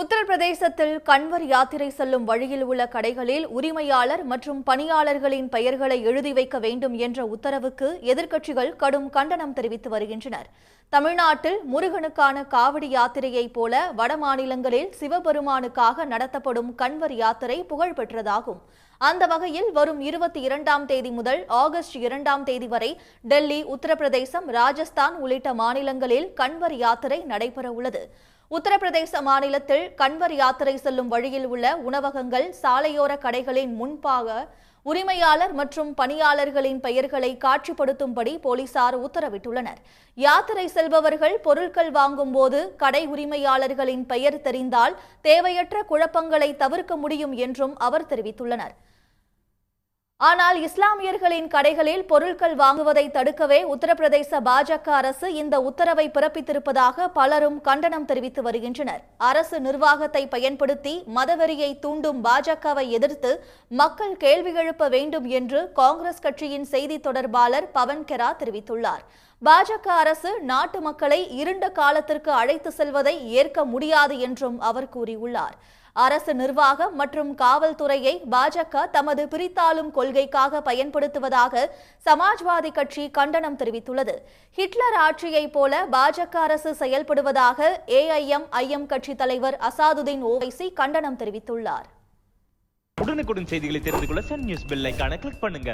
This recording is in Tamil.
உத்தரப்பிரதேசத்தில் கண்வர் யாத்திரை செல்லும் வழியில் உள்ள கடைகளில் உரிமையாளர் மற்றும் பணியாளர்களின் பெயர்களை எழுதி வைக்க வேண்டும் என்ற உத்தரவுக்கு எதிர்க்கட்சிகள் கடும் கண்டனம் தெரிவித்து வருகின்றனர். தமிழ்நாட்டில் முருகனுக்கான காவடி யாத்திரையைப் போல வடமாநிலங்களில் சிவபெருமானுக்காக நடத்தப்படும் கண்வர் யாத்திரை புகழ்பெற்றதாகும் அந்த வகையில் வரும் இருபத்தி இரண்டாம் தேதி முதல் ஆகஸ்ட் இரண்டாம் தேதி வரை டெல்லி உத்தரப்பிரதேசம் ராஜஸ்தான் உள்ளிட்ட மாநிலங்களில் கண்வர் யாத்திரை நடைபெற உள்ளது உத்தரப்பிரதேச மாநிலத்தில் கன்வர் யாத்திரை செல்லும் வழியில் உள்ள உணவகங்கள் சாலையோர கடைகளின் முன்பாக உரிமையாளர் மற்றும் பணியாளர்களின் பெயர்களை காட்சிப்படுத்தும்படி போலீசார் உத்தரவிட்டுள்ளனர். யாத்திரை செல்பவர்கள் பொருட்கள் வாங்கும்போது கடை உரிமையாளர்களின் பெயர் தெரிந்தால் தேவையற்ற குழப்பங்களை தவிர்க்க முடியும் என்றும் அவர் தெரிவித்துள்ளனர். ஆனால் இஸ்லாமியர்களின் கடைகளில் பொருட்கள் வாங்குவதை தடுக்கவே உத்தரப்பிரதேச பாஜக அரசு இந்த உத்தரவை பிறப்பித்திருப்பதாக பலரும் கண்டனம் தெரிவித்து வருகின்றனர். அரசு நிர்வாகத்தை பயன்படுத்தி மதவெறியை தூண்டும் பாஜகவை எதிர்த்து மக்கள் கேள்வி எழுப்ப வேண்டும் என்று காங்கிரஸ் கட்சியின் செய்தி தொடர்பாளர் பவன் கெரா தெரிவித்துள்ளார். பாஜக அரசு நாட்டு மக்களை இருண்ட காலத்திற்கு அழைத்து செல்வதை ஏற்க முடியாது என்றும் அவர் கூறியுள்ளார். அரசு நிர்வாகம் மற்றும் காவல்துறையை பாஜக தமது பிரித்தாளும் கொள்கைக்காக பயன்படுத்துவதாக சமாஜ்வாதி கட்சி கண்டனம் தெரிவித்துள்ளது. ஹிட்லர் ஆட்சியைப் போல பாஜக அரசு செயல்படுவதாக ஏஐஎம் ஐஎம் கட்சி தலைவர் அசாதுதீன் ஓவைசி கண்டனம் தெரிவித்துள்ளார். உடனுக்குடன் செய்திகளை தெரிந்து கொள்ள சன் நியூஸ் பெல் ஐக்கான கிளிக் பண்ணுங்க.